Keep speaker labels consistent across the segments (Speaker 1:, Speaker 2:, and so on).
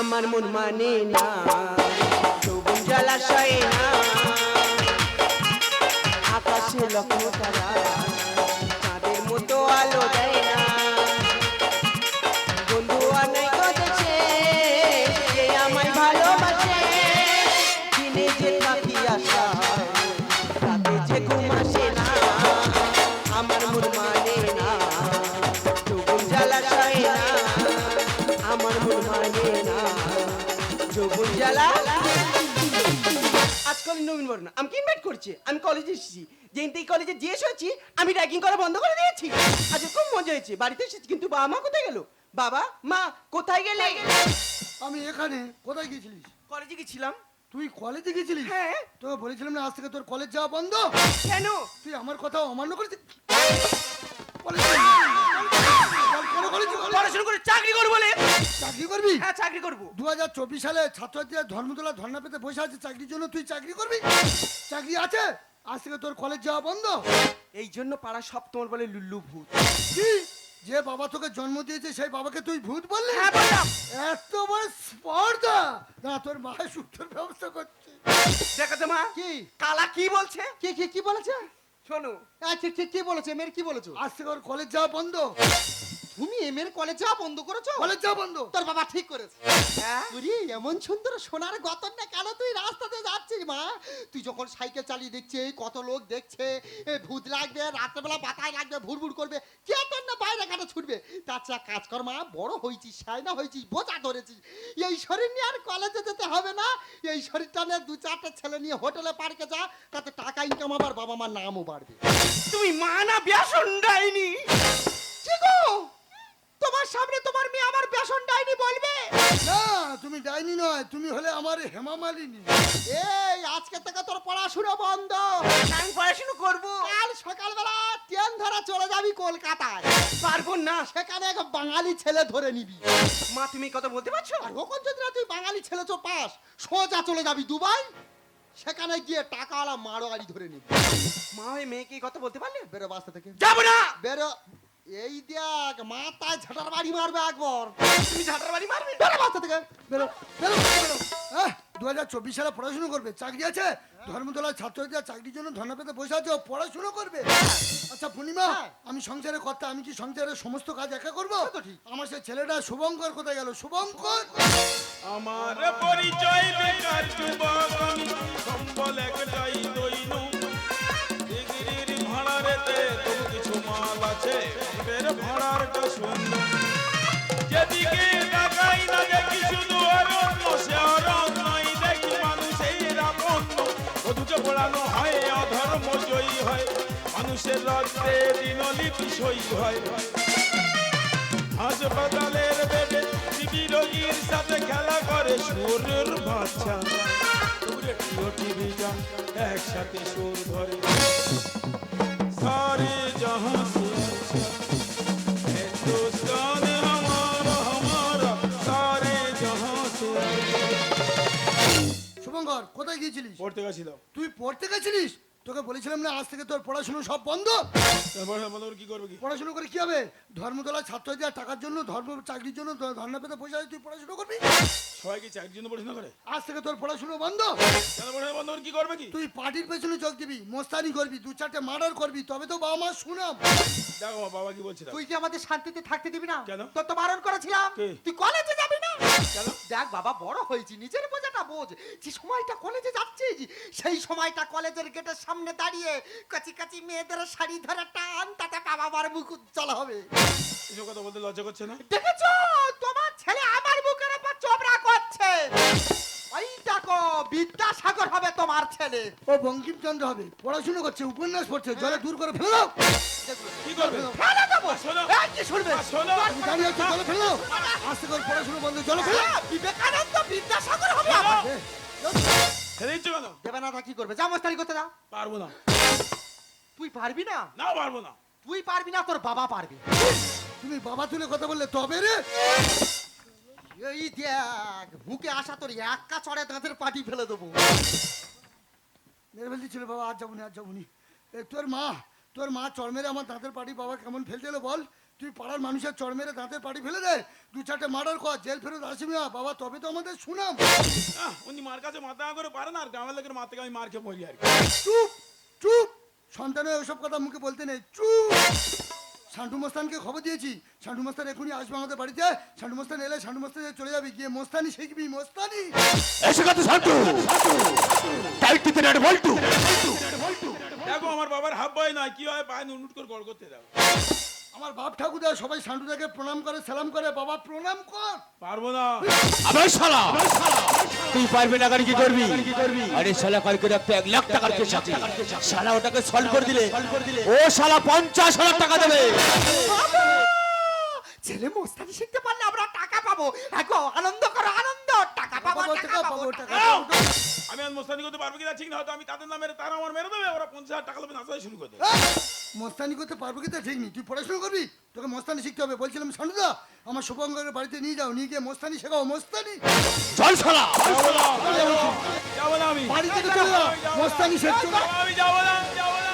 Speaker 1: আমার মন মানে না সবুজ জলাশয়ে না। আকাশে লক্ষ্য তারা, তাদের মতো আলো দেয় না। আজকাল নবীন বর্ণ আমাকে ইনভাইট করছে? আমি কলেজে এসেছি। যেদিন থেকে কলেজে যে এসেছি আমি র্যাগিং করা বন্ধ করে দিয়েছি। আজ খুব মজা হয়েছে। বাড়িতে এসেছি কিন্তু বাবা মা কোথায় গেল? বাবা মা কোথায় গেলে?
Speaker 2: আমি এখানে। কোথায় গেছিলিস
Speaker 1: কলেজে গেছিলাম।
Speaker 2: তুই কলেজে গেছিলি
Speaker 1: হ্যাঁ।
Speaker 2: তোকে বলেছিলাম না আজ থেকে তোর কলেজ যাওয়া বন্ধ?
Speaker 1: কেন?
Speaker 2: তুই আমার কথা অমান্য করেছিস?
Speaker 1: পড়াশোনা করে চাকরি করব বলে।
Speaker 2: চাকরি করবি?
Speaker 1: হ্যাঁ চাকরি করব।
Speaker 2: দু হাজার চব্বিশ সালে ছাত্রছাত্রীরা ধর্মতলা ধর্ণা পেতে বসে আছে চাকরির জন্য। তুই চাকরি করবি? চাকরি আছে? আজ থেকে তোর কলেজ যাওয়া বন্ধ।
Speaker 1: এই জন্য পাড়া সব তোমার বলে লুল্লু ভূত।
Speaker 2: কি? যে বাবা তোকে জন্ম দিয়েছে সেই বাবাকে তুই ভূত বললি?
Speaker 1: হ্যাঁ বললাম।
Speaker 2: এত বড় স্পর্ধা! না তোর মায়ের সুখের ব্যবস্থা করছে।
Speaker 1: দেখাতে মা
Speaker 3: কি?
Speaker 1: কালা কি বলছে?
Speaker 3: কি কি কি বলেছে?
Speaker 1: শোনো।
Speaker 3: আচ্ছা কি কি বলেছে। মেয়ের কি বলেছ?
Speaker 2: আজ থেকে ওর কলেজ যাওয়া বন্ধ।
Speaker 3: তুমি এমএর কলেজ যাওয়া বন্ধ করেছ?
Speaker 2: কলেজ যাওয়া বন্ধ।
Speaker 3: তোর বাবা ঠিক করেছে।
Speaker 1: হ্যাঁ?
Speaker 3: তুই এমন সুন্দর সোনার গতন না কেন তুই রাস্তাতে যাচ্ছিস মা? তুই যখন সাইকেল চালিয়ে দেখছে কত লোক দেখছে এ ভূত লাগবে রাত্রেবেলা বাতায় লাগবে ভুড়ভুড় করবে কে তোর না বাইরে ঘাটে ছুটবে? চেয়ে কাজ কর মা বড় হয়েছিস সাইনা হয়েছিস বোঝা ধরেছিস। এই শরীর নিয়ে আর কলেজে যেতে হবে না। এই শরীরটা নিয়ে দু চারটে ছেলে নিয়ে হোটেলে পার্কে যা তাতে টাকা ইনকাম আবার বাবা মার নামও বাড়বে।
Speaker 1: তুমি মা না বেসন ডাইনি
Speaker 3: কি গো? তোমার সামনে তোমার মেয়ে আমার বেসন ডাইনি বলবে?
Speaker 2: না তুমি ডাইনি নয় তুমি হলে আমার হেমা মালিনী
Speaker 3: এই আজকে থেকে তোর পড়াশোনা বন্ধ।
Speaker 1: আমি পড়াশুনো করব।
Speaker 3: কাল সকালবেলা ট্রেন ধরে চলে যাবি কলকাতায়।
Speaker 1: পারব না।
Speaker 3: সেখানে এক বাঙালি ছেলে ধরে নিবি।
Speaker 1: মা তুমি কথা বলতে পারছ?
Speaker 3: আর ওখান যদি না তুই বাঙালি ছেলে তো পাস সোজা চলে যাবি দুবাই। সেখানে গিয়ে টাকাওয়ালা মারোয়ারি ধরে নিবি।
Speaker 1: মা ওই মেয়েকে কথা বলতে পারলে?
Speaker 3: বেরো বাসা থেকে।
Speaker 1: যাব না!
Speaker 3: বেরো। এই দেখ মাথায় ঝাঁটার বাড়ি মারবে একবার।
Speaker 1: তুমি ঝাঁটার বাড়ি মারবে?
Speaker 3: বেরো বাসা থেকে
Speaker 2: বেরো বেরো বেরো। দু হাজার চব্বিশ সালে পড়াশুনো করবে চাকরি আছে? ধর্মতলার ছাত্রছাত্রীরা চাকরির জন্য ধর্ণা পেতে বসে আছে পড়াশুনো করবে? আচ্ছা পূর্ণিমা
Speaker 3: হ্যাঁ।
Speaker 2: আমি সংসারে কর্তা আমি কি সংসারের সমস্ত কাজ একা করব?
Speaker 3: ঠিক।
Speaker 2: আমার সে ছেলেটা শুভঙ্কর কোথায় গেল? শুভঙ্কর?
Speaker 4: আমার পরিচয় বেকার যুবক আমি সম্বল একটাই পড়ানো হয়, অধর্ম জয়ী হয়, মানুষের রক্তে দিনলিপি সই হয়। হাসপাতালের বেডে টিবি রোগীর সাথে খেলা করে সুরের বাচ্চা। রেডিও টিভি একসাথে সুর ধরে। সারে জাহাঁ
Speaker 2: শুভঙ্কর কোথায় গিয়েছিলিস?
Speaker 4: পড়তে গেছিলাম।
Speaker 2: তুই পড়তে গেছিলিস? তোকে বলেছিলাম না আজ থেকে তোর পড়াশুনো সব বন্ধ।
Speaker 4: তারপরে আমাদের কি করবে কি?
Speaker 2: পড়াশুনো করে কি হবে? ধর্মতলা ছাত্রছাত্রীরা টাকার জন্য ধর্ম চাকরির জন্য ধর্ণা পেতে বসে তুই পড়াশুনো করবি?
Speaker 4: সবাই কি চাকরির জন্য পড়াশোনা করে?
Speaker 2: আজ থেকে তোর পড়াশুনো বন্ধ।
Speaker 4: কেন পড়াশোনা বন্ধ করে কি করবে কি?
Speaker 2: তুই পার্টির পেছনে যোগ দিবি মোস্তানি করবি দু চারটে মার্ডার করবি তবে তো বাবা মা শুনাম
Speaker 4: দেখো বাবা কি বলছে
Speaker 3: তুই কি আমাদের শান্তিতে থাকতে দিবি না?
Speaker 4: কেন?
Speaker 3: তোর তো বারণ করেছিলাম। তুই কলেজে যাবি? দেখ বাবা বড় হয়েছি নিজের বোঝাটা বোঝ। যে সময়টা কলেজে যাচ্ছিস সেই সময়টা কলেজের গেটের সামনে দাঁড়িয়ে কাচি কাচি মেয়েদের শাড়ি ধরে টান তাতে বাবা মার মুখ উজ্জ্বল হবে।
Speaker 4: এসব কথা বলতে লজ্জা করছে না?
Speaker 3: দেখেছ? বিদ্যাসাগর হবে তোমার ছেলে।
Speaker 2: ও বঙ্কিমচন্দ্র হবে। পড়াশুনো করছে উপন্যাস পড়ছে জলে দূর করে ফেলে দাও।
Speaker 4: কি করবে?
Speaker 3: ফেলে দেবো
Speaker 4: শোনো।
Speaker 3: এই কি শুনবে?
Speaker 2: দাঁড়িয়ে আছো জলে ফেলে আজ থেকে ওর পড়াশুনো বন্ধ জলে ফেলে।
Speaker 3: হ্যাঁ, বিবেকানন্দ বিদ্যাসাগর হবে আমার।
Speaker 2: এ,
Speaker 4: ছেড়ে দিচ্ছ কেন?
Speaker 3: দেবে না কি করবে? যা মস্তানি করতে যা
Speaker 4: পারব না।
Speaker 3: তুই পারবি না?
Speaker 4: না পারব না।
Speaker 3: তুই পারবি না তোর বাবা পারবে।
Speaker 2: তুমি বাবা তুলে কথা বললে তবে রে?
Speaker 3: এই দেখ মুখে আসা তোর একা চড়ে দাঁতের পাটি ফেলে দেবো।
Speaker 2: মেরে ফেলতে ছিল বাবা আজ যাবনি আজ যাবনি এ তোর মা তোর মা চর মেরে আমার দাঁতের পাটি বাবা কেমন ফেলতে এলো বল। তুই পাড়ার মানুষের চড় মেরে দাঁতের পাড়ি ফেলে দে। দু চারটে মার্ডার কর জেল ফেরত আসবি না। বাবা তবে তো আমাদের শুনাম
Speaker 4: আহ, উনি মার কাছে মাথা করে পারে না আর গ্রামের লোকের মার থেকে আমি মার খেয়ে মরি আর
Speaker 2: চুপ চুপ। সন্তানের ওসব কথা মুখে বলতে নেই। চুপ। সান্টু মোস্তানকে খবর দিয়েছি। শান্টু মোস্তান এখনই আসবে আমাদের বাড়িতে। শান্টু মোস্তান এলে শান্টু মোস্তান চলে যাবি। গিয়ে মোস্তানি শিখবি মোস্তানি।
Speaker 5: এসে কথা টাইট টু রেড বল্টু।
Speaker 4: দেখো আমার বাবার হাফ বয় নয় কি হয় পায়ে নুট করে গড় করতে দাও
Speaker 2: আমার বাপ ঠাকুরদা সবাই সান্টুদাকে প্রণাম করে সালাম করে বাবা প্রণাম কর।
Speaker 4: পারব না।
Speaker 5: আবে শালা। তুই পারবি না গাড়ি কি করবি আরে শালা কালকে রাখতে এক লাখ টাকার কেস আছে। শালা ওটাকে সলভ করে দিলে। ও শালা পঞ্চাশ হাজার টাকা দেবে।
Speaker 3: ছেলে মোস্তানি শিখতে পারলে আমরা টাকা পাবো। এখন আনন্দ করো আনন্দ। টাকা পাবো টাকা পাবো
Speaker 2: টাকা
Speaker 3: টাকা
Speaker 2: পাবো।
Speaker 4: আমি আর মোস্তানি করতে পারব কিনা ঠিক না হয়তো আমি তাদের নামে তারা আমার মেরে দেবে ওরা পঞ্চাশ হাজার টাকা দেবে নাচা শুরু করে দেবে।
Speaker 2: মোস্তানি করতে পারব কি তা ঠিক নেই তুই পড়াশোনা করবি? তোকে মোস্তানি শিখতে হবে বলছিলাম সান্টুদা আমার শুভঙ্করের বাড়িতে নিয়ে যাও নিয়ে গিয়ে মোস্তানি শেখাও মোস্তানি।
Speaker 5: চল শালা
Speaker 4: যাব না আমি।
Speaker 2: বাড়ি থেকে চলে যাও মোস্তানি শেখছো
Speaker 4: আমি যাব না যাব না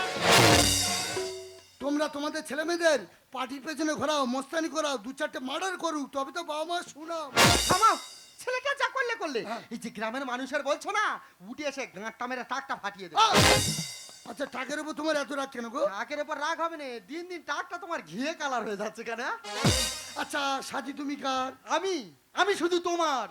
Speaker 2: তোমরা তোমাদের ছেলে মেয়েদের পার্টির পেছনে ঘোরাও মোস্তানি করাও দু চারটে মার্ডার করুক তবে তো বাবা মা শুনাও
Speaker 3: থামাও। ছেলেটা যা করলে করলে। এই যে গ্রামের মানুষের বলছো না উঠে এসে গাঁটটা মেরে টাকটা ফাটিয়ে দেবে।
Speaker 2: আচ্ছা টাকের উপর তোমার এত রাগ কেন গো?
Speaker 3: টাকের উপর রাগ হবে না দিন দিন টাকটা তোমার ঘিয়ে কালার হয়ে যাচ্ছে কেন হ্যাঁ?
Speaker 2: আচ্ছা সাজি তুমি কার?
Speaker 3: আমি আমি শুধু তোমার।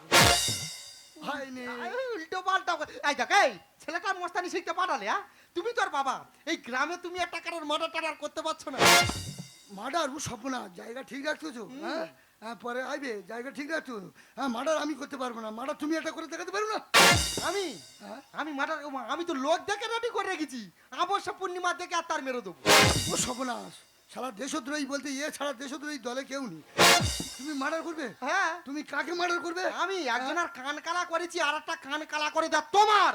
Speaker 3: উল্টো পাল্টা এই দেখ এই ছেলেটা মস্তানি শিখতে পাঠালে হ্যাঁ? তুমি তোর বাবা এই গ্রামে তুমি একটা কারোর মার্ডার টাডার করতে পারছ না।
Speaker 2: মার্ডার ও স্বপ্ন জায়গা ঠিক রাখছো তো হ্যাঁ? হ্যাঁ পরে আইবে জায়গা ঠিক রাখছো হ্যাঁ মার্ডার আমি করতে পারব না। মার্ডার তুমি একটা করে দেখাতে পারো না?
Speaker 3: আমি?
Speaker 2: হ্যাঁ?
Speaker 3: আমি মার্ডার আমি তো লোক দেখে রেডি করে রেখেছি। অবশ্য পূর্ণিমা দেখে আর তার মেরে দেবো।
Speaker 2: ও সর্বনাশ। সারা দেশদ্রোহী বলতে ইয়ে ছাড়া দেশদ্রোহী দলে কেউ নেই। তুমি মার্ডার করবে?
Speaker 3: হ্যাঁ।
Speaker 2: তুমি কাকে মার্ডার করবে?
Speaker 3: আমি একজনের কান কালা করেছি আর একটা কান কালা করে দেখ তোমার।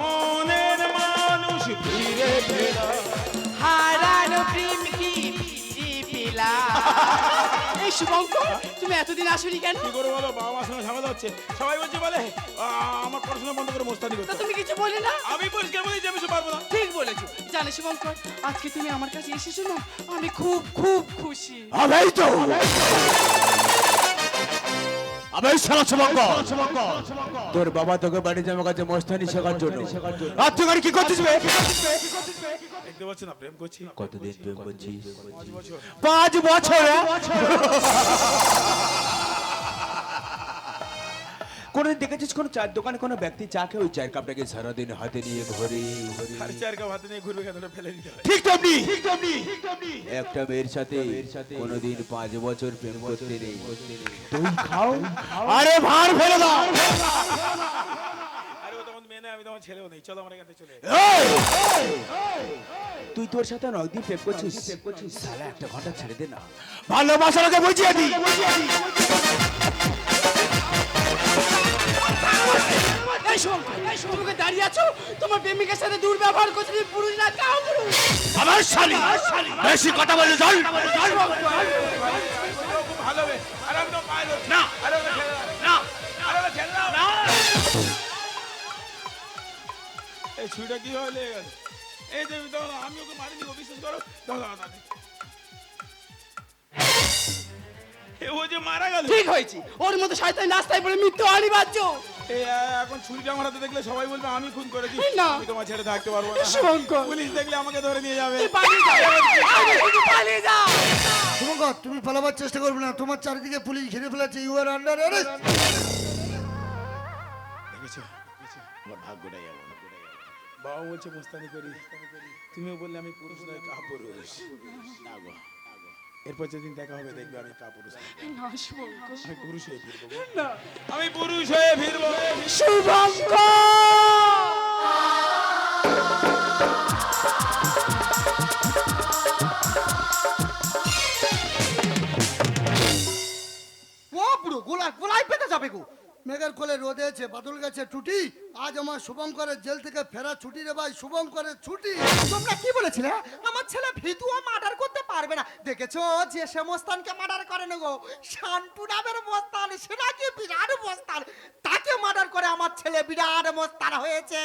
Speaker 4: মনের মানুষ ফিরে পেলাম হারানো প্রেম
Speaker 6: কি ফিরে এই শুভঙ্কর তুমি এতদিন আসনি কেন?
Speaker 4: কি করে বলো বাবা মার সঙ্গে ঝামেলা হচ্ছে। সবাই বলছে বলে আমার পড়াশোনা বন্ধ করে মোস্তানি
Speaker 6: তা
Speaker 4: করতে
Speaker 6: তুমি কিছু বলে না?
Speaker 4: আমি পরিষ্কার বলি যে আমি পারব না।
Speaker 6: ঠিক বলেছ। জানো শুভঙ্কর আজকে তুমি আমার কাছে এসেছ না আমি খুব খুব খুশি।
Speaker 5: আবেই তো! শুভঙ্কর তোর বাবা তোকে বাড়ি যাবে কাছে মস্তানি শেখার জন্য। আর তুই গাড়ি কি করছিস বে?
Speaker 4: দেখতে পাচ্ছ প্রেম করছি?
Speaker 5: কতদিন প্রেম করছিস?
Speaker 4: পাঁচ বছর।
Speaker 5: কোনদিন দেখেছিস কোন চার দোকানে কোনো ব্যক্তি চা খেয়ে ওই চায়ের কাপটাকে সারাদিন হাতে নিয়ে ঘরে ঘরে।
Speaker 4: আর চার কাপ হাতে নিয়ে ঘুরবে কেন? ফেলে দিতে
Speaker 5: ঠিক তেমনি। একটা মেয়ের সাথে কোনোদিন পাঁচ বছর প্রেম করতে নেই। তুই খাও। আরে ভার ফেলে দাও।
Speaker 4: আরে ও তখন মেয়ে নয় আমি তখন ছেলেও নেই। চলো আমার থেকে চলে
Speaker 5: তুই তোর সাথে নগদি প্রেম করছিস? প্রেম করছিস। সালা একটা ঘণ্টা ছেড়ে দে না। ভালোবাসাকে বুঝিয়ে দি।
Speaker 6: এই এই দাঁড়িয়ে আছো? তোমার প্রেমিকের সাথে দুর্ব্যবহার করছে তুমি পুরুষ না কাও পুরুষ?
Speaker 5: আমার শালি বেশি কথা বলে চল
Speaker 4: ভালো তো পায়ে না। আরে ওকে ছেড়ে দাও না। এই ছুরিটা কি হয়ে গেল এই যে দাও আমি ওকে মারিনি ও করো দাও দাও দাও এ ও যে মারা গেল।
Speaker 6: ঠিক হয়েছে। ওর মতো শয়তান রাস্তায় পড়ে মৃত্যু অনিবার্য।
Speaker 4: এই এখন ছুরিটা মারাতে দেখলে সবাই বলবে আমি খুন করেছি।
Speaker 6: না।
Speaker 4: আমি তোমার ছেড়ে থাকতে পারব না।
Speaker 6: শুভঙ্কর।
Speaker 4: পুলিশ দেখলে আমাকে ধরে নিয়ে যাবে।
Speaker 6: তুই পালিয়ে যা আরে তুই পালিয়ে যা।
Speaker 2: শুভঙ্কর তুমি পালাবার চেষ্টা করবে না। তোমার চারিদিকে পুলিশ ঘিরে ফেলেছে ইউ আর আন্ডার অ্যারেস্ট।
Speaker 4: দেখেছ? আমার ভাগ্যটাই এমন বাবা বলছে মোস্তানি করি। তুমিও বললে আমি পুরুষ নয় কাপুরুষ না গো। এরপর যেদিন দেখা হবে দেখবে আমি কাপুরুষ আমি পুরুষ হয়ে ফিরবো আমি পুরুষ হয়ে ফিরবো
Speaker 6: শুভঙ্কর!
Speaker 3: গোলা গোলাই পেতে যাবে গো।
Speaker 2: মেঘের কোলে রোদে আছে বাদল গেছে টুটি আজ আমার শুভঙ্করের জেল থেকে ফেরা ছুটি রে ভাই শুভঙ্করের ছুটি।
Speaker 3: তোমরা কি বলেছিলে? আমার ছেলে ভিতুও মার্ডার করতে পারবে না। দেখেছ? যে সে মোস্তানকে মার্ডার করে গো। শান্টু নামের মোস্তান, সে নাকি বিরাট মোস্তান। তাকে মার্ডার করে আমার ছেলে বিরাট মোস্তান হয়েছে।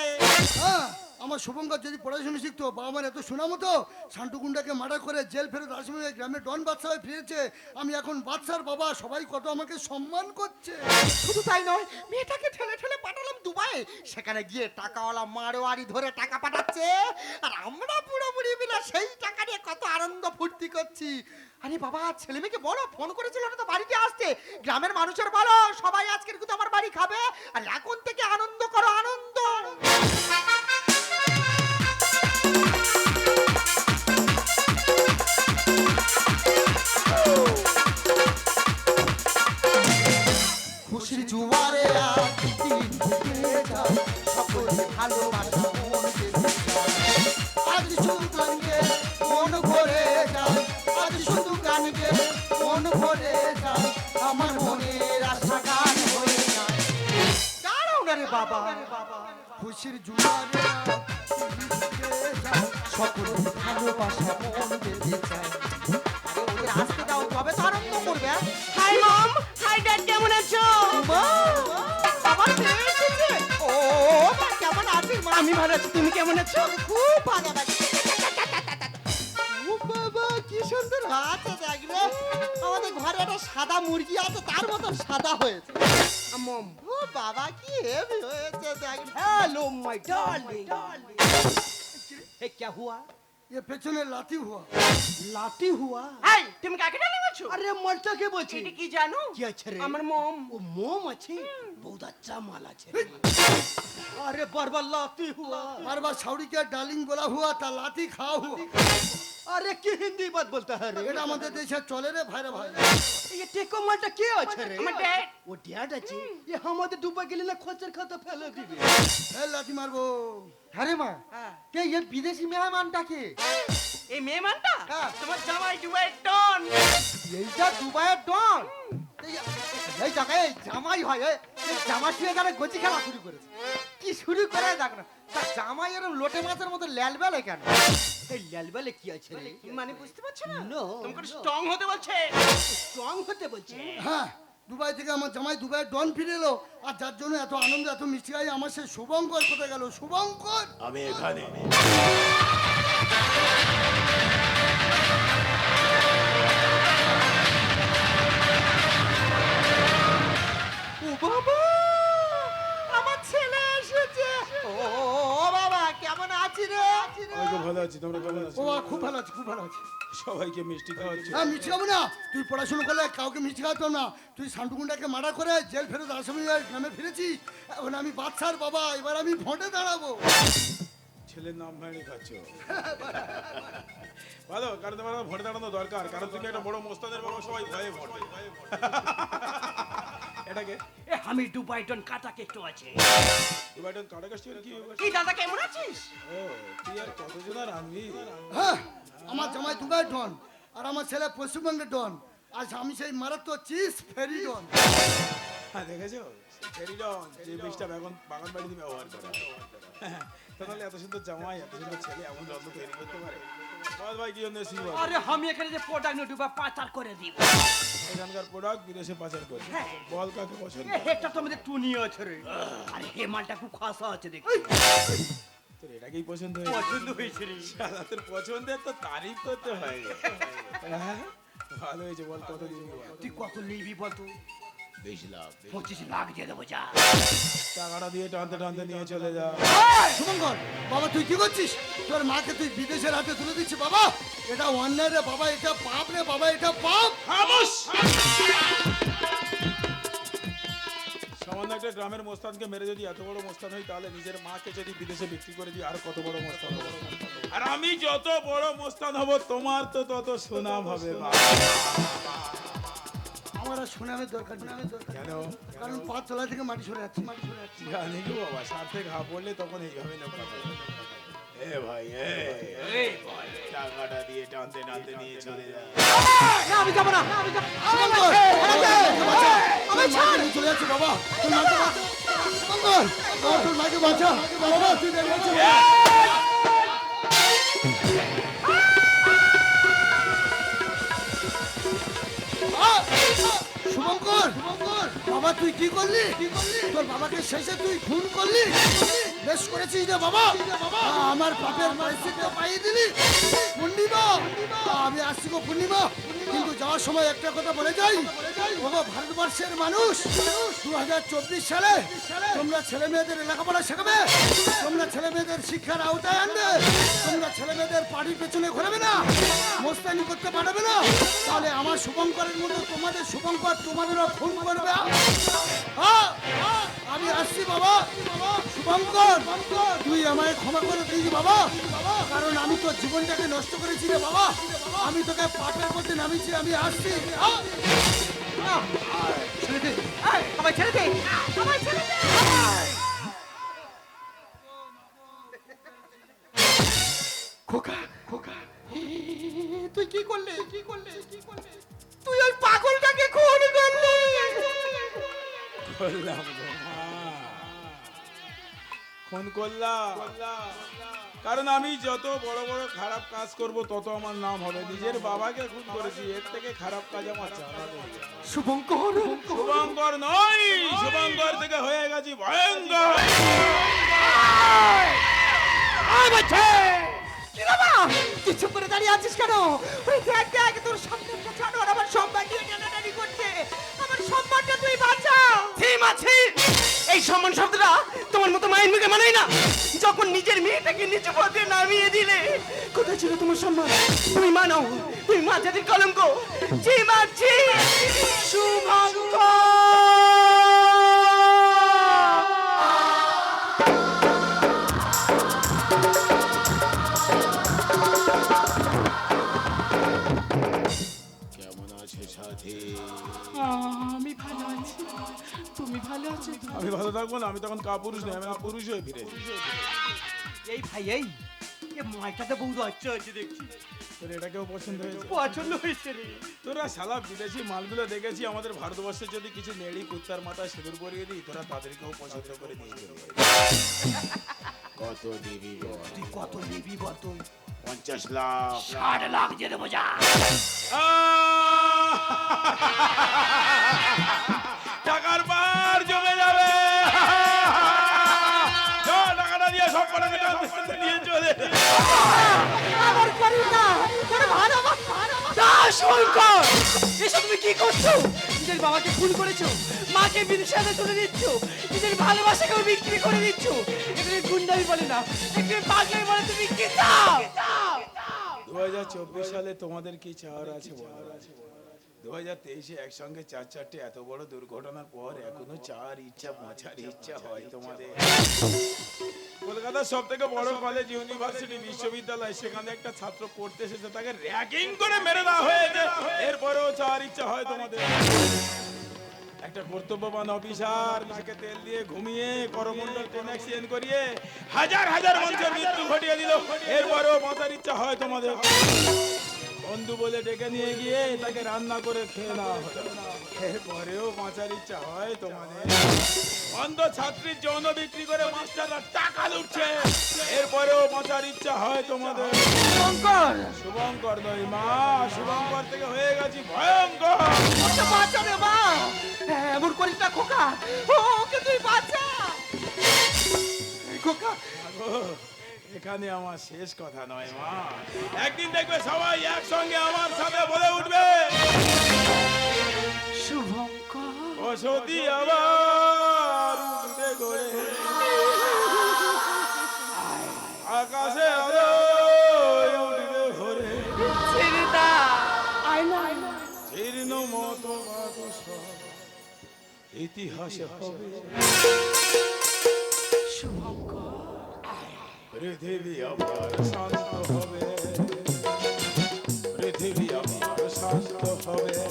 Speaker 2: হ্যাঁ। আমার শুভঙ্কর যদি পড়াশোনা শিখতো, বাবা মার এত শোনা মতো শান্টু গুন্ডাকে মার্ডার করে জেল ফেরত আসামে গ্রামে ডন হয়ে ফিরেছে। আমি এখন বাদশার বাবা, সবাই কত আমাকে সম্মান করছে।
Speaker 3: শুধু তাই নয়, মেয়েটাকে ঠেলে ঠেলে পাঠালাম দুবাই সেখানে গিয়ে টাকাওয়ালা মারোয়ারি ধরে টাকা পাঠাচ্ছে। আর আমরা পুরোপুরি মিলে সেই টাকা নিয়ে কত আনন্দ ফুর্তি করছি। আরে বাবা, ছেলে মেয়েকে বলো, ফোন করেছিল না তো বাড়িতে আসতে? গ্রামের মানুষের বলো, সবাই আজকের কিন্তু আমার বাড়ি খাবে। আর এখন থেকে আনন্দ করো, আনন্দ। খুশির জুয়ারে সকলে ভালোবাসা মন আসতে দাও তবে তো আনন্দ করবে হ্যাঁ?
Speaker 1: হাই মম হাই ড্যাড কেমন আছো?
Speaker 3: বাবা ও কেমন আছিস
Speaker 1: আমি ভালো আছি তুমি কেমন আছো?
Speaker 3: খুব ভালো ও বাবা কি সুন্দর আছে আমাদের ঘরে একটা সাদা মুরগি আছে তার মতো সাদা হয়েছে।
Speaker 1: মম
Speaker 3: ও বাবা কি হেভি হয়েছে দেখ রে।
Speaker 1: हेलो माय डार्लिंग ये क्या हुआ
Speaker 2: এ পেছনে লাথি হুয়া
Speaker 1: লাঠি হুয়া হাই তুমি কাকে ডালি বলছো
Speaker 6: আরে মালটাকে বলছি
Speaker 1: এটা কি জানো
Speaker 6: কি আছে রে?
Speaker 1: আমার মম
Speaker 6: ও মোম আছে বহুত আচ্ছা মাল আছে আরে বারবার লাতি হুয়া
Speaker 2: বারবার সাউরিকে ডার্লিং বলা হুয়া তা লাথি খাওয়া হুয়া
Speaker 6: আরে কি হিন্দি বাত বলতা है रे
Speaker 2: এটা আমাদের দেশে চলে রে ভাইরে ভাই
Speaker 6: ये টেকো মালটা কে আছে রে
Speaker 1: আমার dad।
Speaker 6: ও ড্যাড আছে এ আমাদের ডুবা গেলে না খরচের খাতা ফেলে দিবে
Speaker 2: এ লাথি মারবো
Speaker 3: হ্যাঁ রে মা
Speaker 1: হ্যাঁ।
Speaker 3: কে এই বিদেশি মেহমানটাকে
Speaker 1: এই মেহমানটা
Speaker 3: হ্যাঁ।
Speaker 1: তোমার জামাই দুবাই টন
Speaker 3: এইটা দুবাইয়ের ডন এই এই জায়গায় এই জামাই হয় এই এই জামা শুয়ে যারা গজি খেলা শুরু করেছে কি শুরু করে? দেখ না। তার জামাই এরকম লোটে মাছের মতো ল্যাল বেলে কেন?
Speaker 6: এই লালবালে কি আছে রে?
Speaker 1: মানে বুঝতে পারছ না?
Speaker 6: No,
Speaker 1: তোমাকে. স্ট্রং হতে বলছে।
Speaker 6: স্ট্রং হতে বলছে?
Speaker 2: হ্যাঁ দুবাই থেকে আমার জামাই দুবাই ডন ফিরে এলো আর যার জন্য এত আনন্দ এত মিষ্টি খাই আমার সে শুভঙ্কর কোথায় গেল? শুভঙ্কর!
Speaker 5: আমি এখানে।
Speaker 3: ও বাবা!
Speaker 4: আমি খুব ভালো আছি তোমরা কেমন আছো?
Speaker 2: ও খুব ভালো আছে খুব ভালো আছে।
Speaker 4: সবাইকে মিষ্টি খাওয়াচ্ছ।
Speaker 2: হ্যাঁ মিষ্টি খাব না। তুই পড়াশোনা করলে কাউকে মিষ্টি খাওয়াতো না। তুই সান্টুকুন্ডাকে মারা করে জেল ফেরত আসামি হয়ে গ্রামে ফিরেছি। এখন আমি বাচ্চার বাবা এবার আমি ভোটে দাঁড়াবো।
Speaker 4: ছেলের নাম ভাঙি খাচ্ছ। ভালো কারণ তোমার ভোটে দাঁড়ানো দরকার। কারণ তুমি একটা বড় মোস্তাদের বাবা সবাই ভয়ে ভোট। এটাকে?
Speaker 6: এ আমি দুবাই কাটা কেটো আছে।
Speaker 4: ডিভাইডন কাটা কাছে কি
Speaker 1: কি দাদা কেমন আছিস?
Speaker 4: ও তুই আর কতজন আর আনবি
Speaker 2: হ্যাঁ আমার জামাই দুবাই ডন আর আমার ছেলে পশ্চিমবঙ্গের ডন। আজ আমি সেই মারাত্মক চিজ ফেরি ডন।
Speaker 4: হ্যাঁ দেখেছ? ফেরিডন যে বিষটা এখন বাগান বাড়িতে ব্যবহার করে। তাহলে এত সুন্দর জামাই এত সুন্দর ছেলে এমন যত্ন তৈরি করতে পারে বল ভাই কি জন্য
Speaker 6: আরে আমি এখানে যে প্রোডাক্ট নিয়ে ডুবা পাচার করে দিব
Speaker 4: এখানকার প্রোডাক্ট বিদেশে পাচার করে বল কাকে পছন্দ
Speaker 6: এ তো আমাদের টুনি আছে রে আরে হে মালটা খুব খাসা আছে দেখ
Speaker 4: তোর এটাকেই পছন্দ হয়েছে
Speaker 6: পছন্দ হয়েছে রে
Speaker 4: শালা তোর পছন্দের তো তারিফ করতে হয়? ভালো হয়েছে বল কত বল
Speaker 2: তুই কত নিবি বলতো
Speaker 5: বিশ লাখ
Speaker 2: পঁচিশ লাখ দিয়ে দেবো যা।
Speaker 4: টাকাটা দিয়ে টানতে টানতে নিয়ে চলে যা।
Speaker 2: শুভঙ্কর বাবা তুই কি করছিস? তোর মাকে তুই বিদেশের হাতে তুলে দিচ্ছিস বাবা? এটা অন্যায় রে বাবা এটা পাপ রে বাবা এটা পাপ।
Speaker 4: সামান্য একটা গ্রামের মোস্তানকে মেরে যদি এত বড় মোস্তান হই তাহলে নিজের মাকে যদি বিদেশে বিক্রি করে দিই আর কত বড় মোস্তান হব? আর আমি যত বড় মোস্তান হব তোমার তো তত সুনাম হবে বাবা।
Speaker 2: আমার আর সুনামের দরকার সুনামের দরকার
Speaker 4: কেন?
Speaker 2: কারণ পাঁচ তলা থেকে মাটি সরে যাচ্ছে মাটি সরে যাচ্ছে।
Speaker 4: জানি গো বাবা স্বার্থে ঘা পড়লে তখন এইভাবে কথা। এ ভাই এ। টাকাটা দিয়ে টানতে টানতে নিয়ে চলে যা।
Speaker 6: না আমি যাব না আমি যাব
Speaker 2: নিয়ে চলে যাচ্ছে বাবা। তোর মাকে বাঁচা। বাবা, তোর মাকে বাঁচা। বাবা তুই শুভঙ্কর বাবা তুই কি করলি? তোর বাবাকে শেষে তুই খুন করলি? বেশ করেছিস রে বাবা। আমার পাপের পরিস্থিতি পাইয়ে দিলি। পূর্ণিমা, আমি আসছি গো পূর্ণিমা। কিন্তু যাওয়ার সময় একটা কথা বলে যাই। বাবা ভারতবর্ষের মানুষ দু হাজার চব্বিশ সালে তোমরা ছেলে মেয়েদের লেখাপড়া শেখাবে। তোমরা ছেলে মেয়েদের শিক্ষার আওতায় আনবে। তোমরা ছেলে মেয়েদের পাড়ির পেছনে ঘোরাবে না, মোস্তানি করতে পারবে না। তাহলে আমার শুভঙ্করের মতো তোমাদের শুভঙ্কর তোমাদেরও ফোন করবে। হ্যাঁ? আমি আসছি বাবা। শুভঙ্কর তুই আমায় ক্ষমা করে দিস বাবা। কারণ আমি তোর জীবনটাকে নষ্ট করেছি রে বাবা। আমি তোকে পাপের মধ্যে নামিয়েছি আমি আসছি। হ্যাঁ? ছেড়ে দে।
Speaker 6: আমায় ছেড়ে দে। আমায় ছেড়ে দে। খোকা খোকা। তুই কি করলে কি করলে কি করলে? তুই ওই পাগলটাকে খুন করলি।
Speaker 4: করলাম। ফোন করলাম। কারণ আমি যত বড় বড় খারাপ কাজ করব তত আমার নাম হবে। নিজের বাবাকে খুন করেছি এর থেকে খারাপ কাজ আমার
Speaker 6: শুভঙ্কর।
Speaker 4: শুভঙ্কর নয় শুভঙ্কর থেকে হয়ে গেছি ভয়ঙ্কর।
Speaker 6: আয় বাচ্চা! কি বাবা তুই চুপ করে দাঁড়িয়ে আছিস কেন? ওই দেখ দেখ তোর সামনে ছাড়ো আর আমার সম্মান নিয়ে টানাটানি করছে। সম্মানটা তুই বাঁচা ঠিক আছে। এই সম্মান শব্দটা তোমার মতো মায়ের মুখে মানাই না। যখন নিজের মেয়েটাকে নিচু পথে নামিয়ে দিলে, কোথায় ছিল তোমার সম্মান? তুমি মানো তুই মা জাতির কলঙ্ক। জি মাছি শুভঙ্কর! আমি ভালো
Speaker 4: থাকব না আমি তখন কাপুরুষ নই আমি পুরুষ হয়ে ফিরেছি
Speaker 6: এই ভাই এই মাইটাতে বহু আচ্ছা আছে দেখছি।
Speaker 4: তোর এটাকেও পছন্দ হয়েছে?
Speaker 6: পছন্দ হয়েছে রে।
Speaker 4: তোরা সালা বিদেশি মালগুলো দেখেছি আমাদের ভারতবর্ষে যদি কিছু নেড়ি কুত্তার মাথায় সিঁদুর পরিয়ে দিই তোরা তাদেরকেও পছন্দ করে নিয়ে চলে
Speaker 5: কত দিবি
Speaker 2: তুই কত নিবি বল তুই?
Speaker 5: পঞ্চাশ লাখ।
Speaker 2: ষাট লাখ দিয়ে দেবো যা।
Speaker 4: টাকার চলে
Speaker 6: আমার তোর ভালো দাস শঙ্কর! এসব তুমি কি করছ? নিজের বাবাকে খুন করেছ মাকে বিদেশে তুলে দিচ্ছ নিজের ভালোবাসাকেও বিক্রি করে দিচ্ছ। গুন্ডামি বলে না বলে তুমি কি চাও?
Speaker 4: দু হাজার চব্বিশ সালে তোমাদের কি চাওয়ার আছে দু হাজার তেইশে একসঙ্গে চার চারটে এত বড় দুর্ঘটনার পর এখনও চার ইচ্ছা বাঁচার ইচ্ছা হয় তোমাদের। কলকাতার সব থেকে বড় কলেজ ইউনিভার্সিটি বিশ্ববিদ্যালয়, সেখানে একটা ছাত্র পড়তে এসেছে, তাকে র্যাগিং করে মেরে দেওয়া হয়েছে। এরপরেও চার ইচ্ছা হয় তোমাদের। একটা কর্তব্যবান অফিসার নাকে তেল দিয়ে ঘুমিয়ে করমণ্ডল ট্রেন করিয়ে হাজার হাজার মানুষের মৃত্যু ঘটিয়ে দিল। এরপরেও বাঁচার ইচ্ছা হয় তোমাদের। বন্ধু বলে ডেকে নিয়ে গিয়ে তাকে রান্না করে খেয়ে নেওয়া হলো এরপরেও বাঁচার ইচ্ছা হয় তোমাদের। অন্ধ ছাত্রীর যৌন বিক্রি করে মাস্টাররা টাকা লুটছে। এরপরেও বাঁচার ইচ্ছা হয় তোমাদের।
Speaker 6: শঙ্কর
Speaker 4: শুভঙ্কর নয় মা শুভঙ্কর থেকে হয়ে গেছি ভয়ঙ্কর।
Speaker 6: বাঁচা রে মা! এমন করিস না খোকা। ওকে তুই বাঁচা। খোকা
Speaker 4: এখানে আমার শেষ কথা নয় মা। একদিন দেখবে সবাই একসঙ্গে আমার সাথে বলে উঠবে।
Speaker 6: শুভঙ্কর।
Speaker 4: ও সতী আবার উঠবে গড়ে। আকাশে আলো উঠবে জীর্ণ মতো ইতিহাসে হবে।
Speaker 6: শুভঙ্কর।
Speaker 4: পৃথিবী আবার শান্ত হবে। পৃথিবী আবার শান্ত হবে।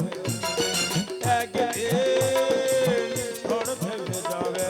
Speaker 4: একদিন ঝড় থেমে যাবে।